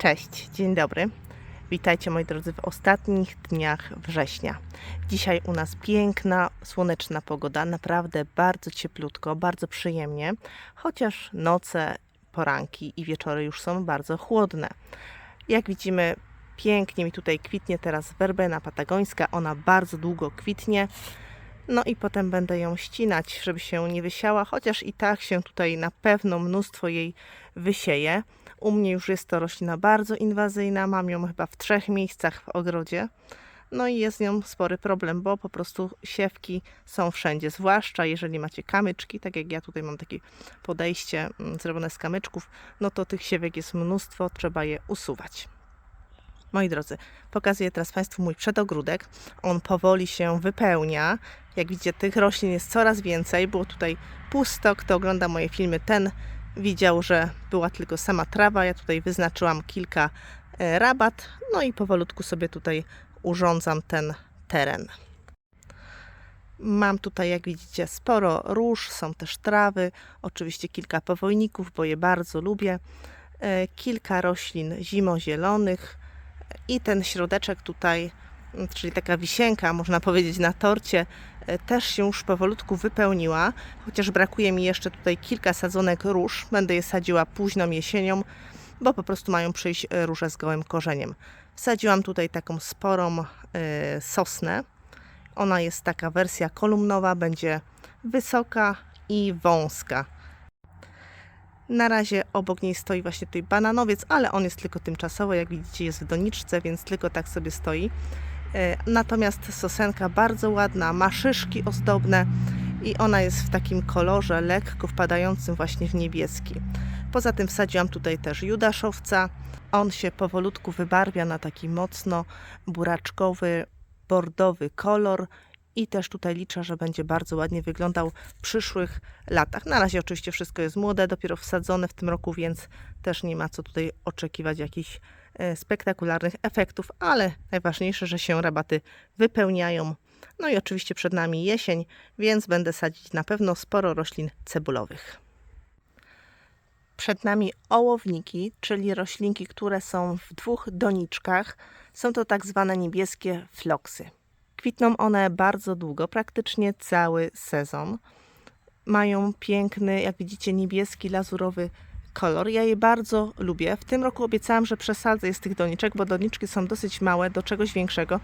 Cześć, dzień dobry. Witajcie moi drodzy w ostatnich dniach września. Dzisiaj u nas piękna, słoneczna pogoda, naprawdę bardzo cieplutko, bardzo przyjemnie, chociaż noce, poranki i wieczory już są bardzo chłodne. Jak widzimy, pięknie mi tutaj kwitnie teraz werbena patagońska, ona bardzo długo kwitnie. No i potem będę ją ścinać, żeby się nie wysiała, chociaż i tak się tutaj na pewno mnóstwo jej wysieje. U mnie już jest to roślina bardzo inwazyjna, mam ją chyba w trzech miejscach w ogrodzie. No i jest z nią spory problem, bo po prostu siewki są wszędzie, zwłaszcza jeżeli macie kamyczki, tak jak ja tutaj mam takie podejście mm, zrobione z kamyczków, no to tych siewek jest mnóstwo, trzeba je usuwać. Moi drodzy, pokazuję teraz Państwu mój przedogródek. On powoli się wypełnia. Jak widzicie, tych roślin jest coraz więcej. Było tutaj pusto. Kto ogląda moje filmy, ten widział, że była tylko sama trawa. Ja tutaj wyznaczyłam kilka e, rabat. No i powolutku sobie tutaj urządzam ten teren. Mam tutaj, jak widzicie, sporo róż, są też trawy, oczywiście kilka powojników, bo je bardzo lubię, e, kilka roślin zimozielonych i ten środeczek tutaj, m, czyli taka wisienka, można powiedzieć, na torcie, też się już powolutku wypełniła, chociaż brakuje mi jeszcze tutaj kilka sadzonek róż. Będę je sadziła późną jesienią, bo po prostu mają przyjść e, róże z gołym korzeniem. Wsadziłam tutaj taką sporą e, sosnę. Ona jest taka wersja kolumnowa, będzie wysoka i wąska. Na razie obok niej stoi właśnie tutaj bananowiec, ale on jest tylko tymczasowo, jak widzicie jest w doniczce, więc tylko tak sobie stoi. E, Natomiast sosenka bardzo ładna, ma szyszki ozdobne i ona jest w takim kolorze lekko wpadającym właśnie w niebieski. Poza tym wsadziłam tutaj też judaszowca. On się powolutku wybarwia na taki mocno buraczkowy, bordowy kolor i też tutaj liczę, że będzie bardzo ładnie wyglądał w przyszłych latach. Na razie oczywiście wszystko jest młode, dopiero wsadzone w tym roku, więc też nie ma co tutaj oczekiwać jakichś spektakularnych efektów, ale najważniejsze, że się rabaty wypełniają. No i oczywiście przed nami jesień, więc będę sadzić na pewno sporo roślin cebulowych. Przed nami ołowniki, czyli roślinki, które są w dwóch doniczkach. Są to tak zwane niebieskie floksy. Kwitną one bardzo długo, praktycznie cały sezon. Mają piękny, jak widzicie, niebieski, lazurowy kolor. Ja je bardzo lubię. W tym roku obiecałam, że przesadzę z tych doniczek, bo doniczki są dosyć małe do czegoś większego.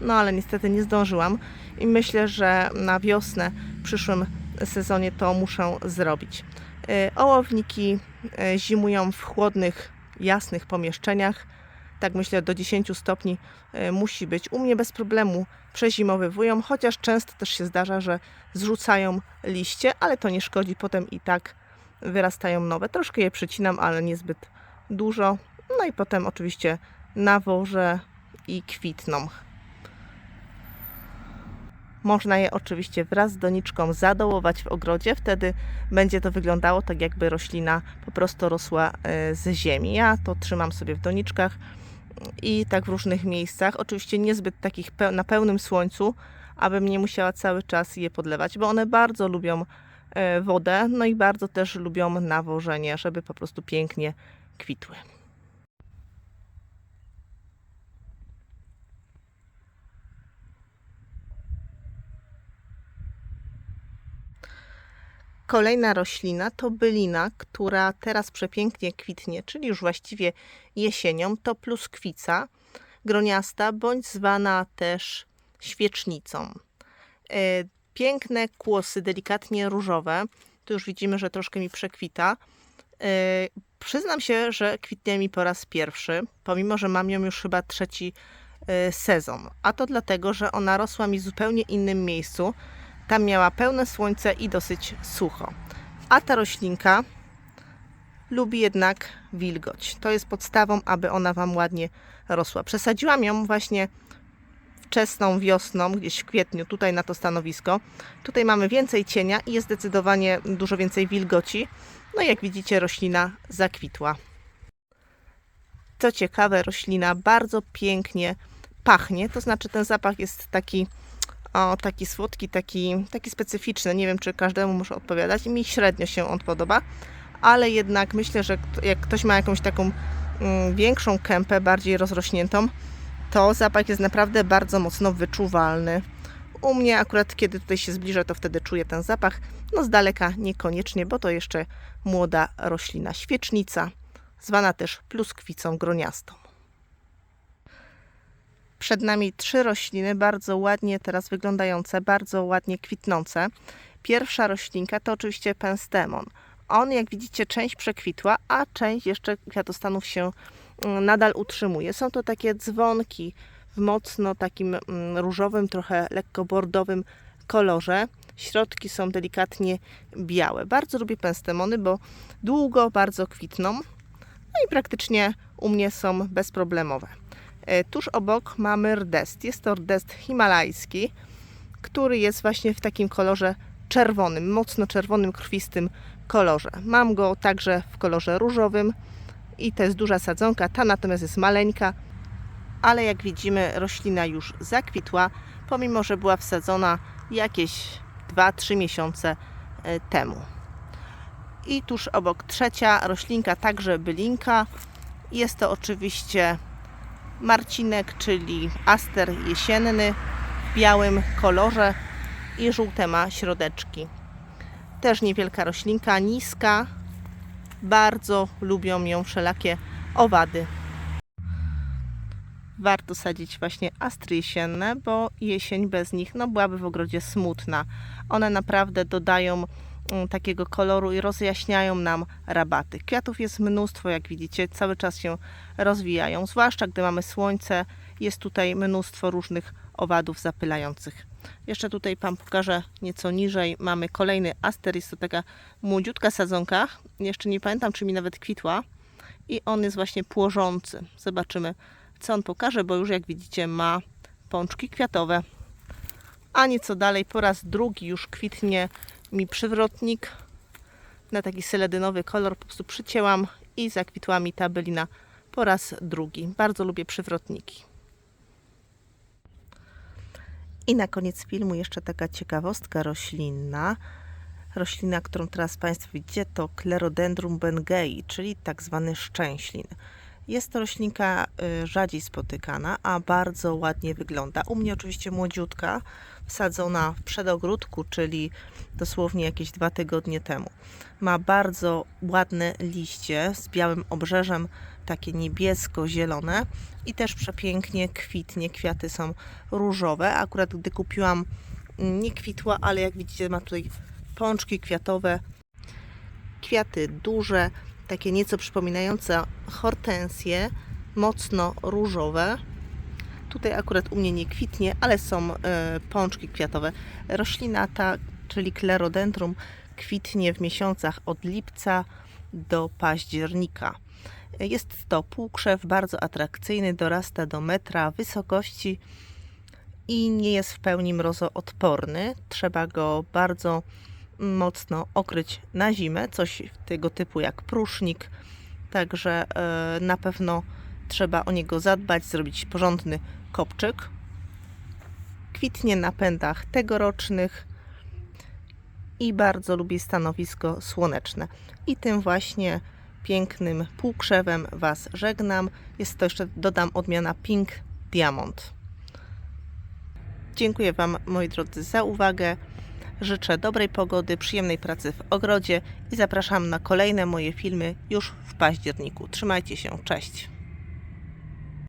No ale niestety nie zdążyłam i myślę, że na wiosnę w przyszłym sezonie to muszę zrobić. E, Ołowniki e, zimują w chłodnych, jasnych pomieszczeniach. Tak myślę, do 10 stopni e, musi być. U mnie bez problemu przezimowywują, chociaż często też się zdarza, że zrzucają liście, ale to nie szkodzi. Potem i tak wyrastają nowe. Troszkę je przycinam, ale niezbyt dużo. No i potem oczywiście nawożę i kwitną. Można je oczywiście wraz z doniczką zadołować w ogrodzie, wtedy będzie to wyglądało tak, jakby roślina po prostu rosła e, z ziemi. Ja to trzymam sobie w doniczkach i tak w różnych miejscach. Oczywiście niezbyt takich na pełnym słońcu, abym nie musiała cały czas je podlewać, bo one bardzo lubią wodę, no i bardzo też lubią nawożenie, żeby po prostu pięknie kwitły. Kolejna roślina to bylina, która teraz przepięknie kwitnie, czyli już właściwie jesienią. To pluskwica groniasta, bądź zwana też świecznicą. Piękne kłosy, delikatnie różowe. Tu już widzimy, że troszkę mi przekwita. E, Przyznam się, że kwitnie mi po raz pierwszy, pomimo że mam ją już chyba trzeci e, sezon. A to dlatego, że ona rosła mi w zupełnie innym miejscu. Tam miała pełne słońce i dosyć sucho. A ta roślinka lubi jednak wilgoć. To jest podstawą, aby ona Wam ładnie rosła. Przesadziłam ją właśnie wczesną wiosną, gdzieś w kwietniu, tutaj na to stanowisko. Tutaj mamy więcej cienia i jest zdecydowanie dużo więcej wilgoci. No i jak widzicie, roślina zakwitła. Co ciekawe, roślina bardzo pięknie pachnie, to znaczy ten zapach jest taki o, taki słodki, taki, taki specyficzny. Nie wiem, czy każdemu może odpowiadać. Mi średnio się on podoba, ale jednak myślę, że jak ktoś ma jakąś taką mm, większą kępę, bardziej rozrośniętą, to zapach jest naprawdę bardzo mocno wyczuwalny. U mnie akurat, kiedy tutaj się zbliżę, to wtedy czuję ten zapach. No z daleka niekoniecznie, bo to jeszcze młoda roślina świecznica, zwana też pluskwicą groniastą. Przed nami trzy rośliny, bardzo ładnie teraz wyglądające, bardzo ładnie kwitnące. Pierwsza roślinka to oczywiście penstemon. On, jak widzicie, część przekwitła, a część jeszcze kwiatostanów się nadal utrzymuje. Są to takie dzwonki w mocno takim mm, różowym, trochę lekko bordowym kolorze. Środki są delikatnie białe. Bardzo lubię penstemony, bo długo bardzo kwitną. No i praktycznie u mnie są bezproblemowe. E, Tuż obok mamy rdest. Jest to rdest himalajski, który jest właśnie w takim kolorze czerwonym, mocno czerwonym, krwistym kolorze. Mam go także w kolorze różowym i to jest duża sadzonka. Ta natomiast jest maleńka, ale jak widzimy roślina już zakwitła, pomimo że była wsadzona jakieś 2-3 miesiące e, temu. I tuż obok trzecia roślinka, także bylinka. Jest to oczywiście marcinek, czyli aster jesienny w białym kolorze i żółte ma środeczki. Też niewielka roślinka, niska. Bardzo lubią ją wszelakie owady. Warto sadzić właśnie astry jesienne, bo jesień bez nich no, byłaby w ogrodzie smutna. One naprawdę dodają mm, takiego koloru i rozjaśniają nam rabaty. Kwiatów jest mnóstwo, jak widzicie, cały czas się rozwijają, zwłaszcza gdy mamy słońce. Jest tutaj mnóstwo różnych owadów zapylających. Jeszcze tutaj Wam pokażę nieco niżej. Mamy kolejny aster, jest to taka młodziutka sadzonka. Jeszcze nie pamiętam, czy mi nawet kwitła. I on jest właśnie płożący. Zobaczymy, co on pokaże, bo już jak widzicie ma pączki kwiatowe. A nieco dalej, po raz drugi już kwitnie mi przywrotnik na taki seledynowy kolor. Po prostu przycięłam i zakwitła mi ta bylina po raz drugi. Bardzo lubię przywrotniki. I na koniec filmu jeszcze taka ciekawostka roślinna. Roślina, którą teraz Państwo widzicie, to Clerodendrum bengei, czyli tak zwany szczęślin. Jest to roślinka y, rzadziej spotykana, a bardzo ładnie wygląda. U mnie oczywiście młodziutka, wsadzona w przedogródku, czyli dosłownie jakieś dwa tygodnie temu. Ma bardzo ładne liście z białym obrzeżem, takie niebiesko-zielone i też przepięknie kwitnie. Kwiaty są różowe. Akurat gdy kupiłam, mm, nie kwitła, ale jak widzicie, ma tutaj pączki kwiatowe. Kwiaty duże, takie nieco przypominające hortensje, mocno różowe. Tutaj akurat u mnie nie kwitnie, ale są e, pączki kwiatowe. Roślina ta, czyli Clerodendrum, kwitnie w miesiącach od lipca do października. Jest to półkrzew bardzo atrakcyjny, dorasta do metra wysokości i nie jest w pełni mrozoodporny. Trzeba go bardzo mocno okryć na zimę, coś tego typu jak prusznik. Także e, na pewno trzeba o niego zadbać, zrobić porządny kopczyk. Kwitnie na pędach tegorocznych i bardzo lubi stanowisko słoneczne. I tym właśnie pięknym półkrzewem Was żegnam. Jest to jeszcze, dodam, odmiana Pink Diamond. Dziękuję Wam, moi drodzy, za uwagę. Życzę dobrej pogody, przyjemnej pracy w ogrodzie i zapraszam na kolejne moje filmy już w październiku. Trzymajcie się, cześć!